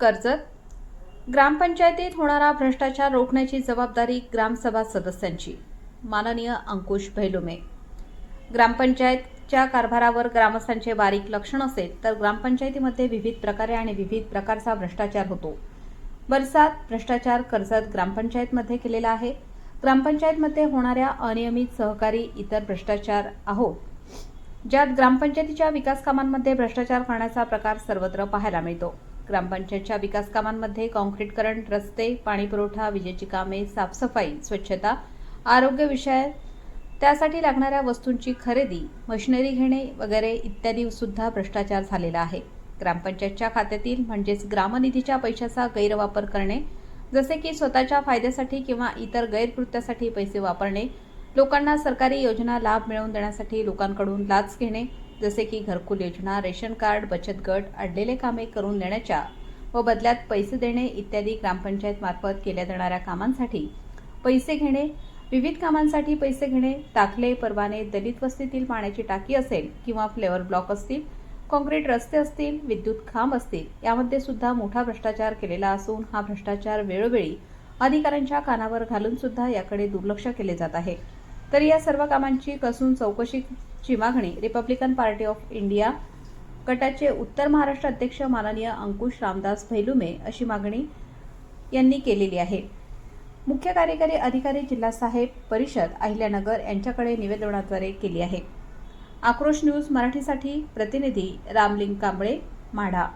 कर्जत. ग्रामपंचायतीत होणारा भ्रष्टाचार रोखण्याची जबाबदारी ग्रामसभा सदस्यांची. माननीय अंकुश भैलुमे. ग्रामपंचायतच्या कारभारावर ग्रामस्थांचे बारीक लक्षण असेल तर ग्रामपंचायतीमध्ये विविध प्रकारे आणि विविध प्रकारचा भ्रष्टाचार होतो. बरसात भ्रष्टाचार कर्जत ग्रामपंचायतमध्ये केलेला आहे. ग्रामपंचायतमध्ये होणाऱ्या अनियमित सहकारी इतर भ्रष्टाचार आहोत. ज्यात ग्रामपंचायतीच्या विकास कामांमध्ये भ्रष्टाचार करण्याचा प्रकार सर्वत्र पाहायला मिळतो. ग्रामपंचायतच्या विकास कामांमध्ये कॉन्क्रीटकरण रस्ते पाणीपुरवठा विजेची कामे साफसफाई स्वच्छता आरोग्य विषय त्यासाठी लागणाऱ्या वस्तूंची खरेदी मशिनरी घेणे वगैरे इत्यादी सुद्धा भ्रष्टाचार झालेला आहे. ग्रामपंचायतच्या खात्यातील म्हणजेच ग्रामनिधीच्या पैशाचा गैरवापर करणे जसे की स्वतःच्या फायद्यासाठी किंवा इतर गैरकृत्यासाठी पैसे वापरणे लोकांना सरकारी योजना लाभ मिळवून देण्यासाठी लोकांकडून लाच घेणे जसे की घरकुल योजना रेशन कार्ड बचत गट अडलेले कामे करून देण्याच्या व बदल्यात पैसे देणे इत्यादी ग्रामपंचायत मार्फत केल्या जाणाऱ्या कामांसाठी पैसे घेणे विविध कामांसाठी पैसे घेणे दाखले परवाने दलित वस्तीतील पाण्याची टाकी असेल किंवा फ्लेवर ब्लॉक असतील कॉन्क्रीट रस्ते असतील विद्युत खांब असतील यामध्ये सुद्धा मोठा भ्रष्टाचार केलेला असून हा भ्रष्टाचार वेळोवेळी अधिकाऱ्यांच्या कानावर घालून सुद्धा याकडे दुर्लक्ष केले जात आहे. तर या सर्व कामांची कसून चौकशी ची मागणी रिपब्लिकन पार्टी ऑफ इंडिया गटाचे उत्तर महाराष्ट्र अध्यक्ष माननीय अंकुश रामदास भैलुमे अशी मागणी यांनी केलेली आहे. मुख्य कार्यकारी अधिकारी जिल्हासाहेब परिषद अहिल्यानगर यांच्याकडे निवेदनाद्वारे केली आहे. आक्रोश न्यूज मराठीसाठी प्रतिनिधी रामलिंग कांबळे माढा.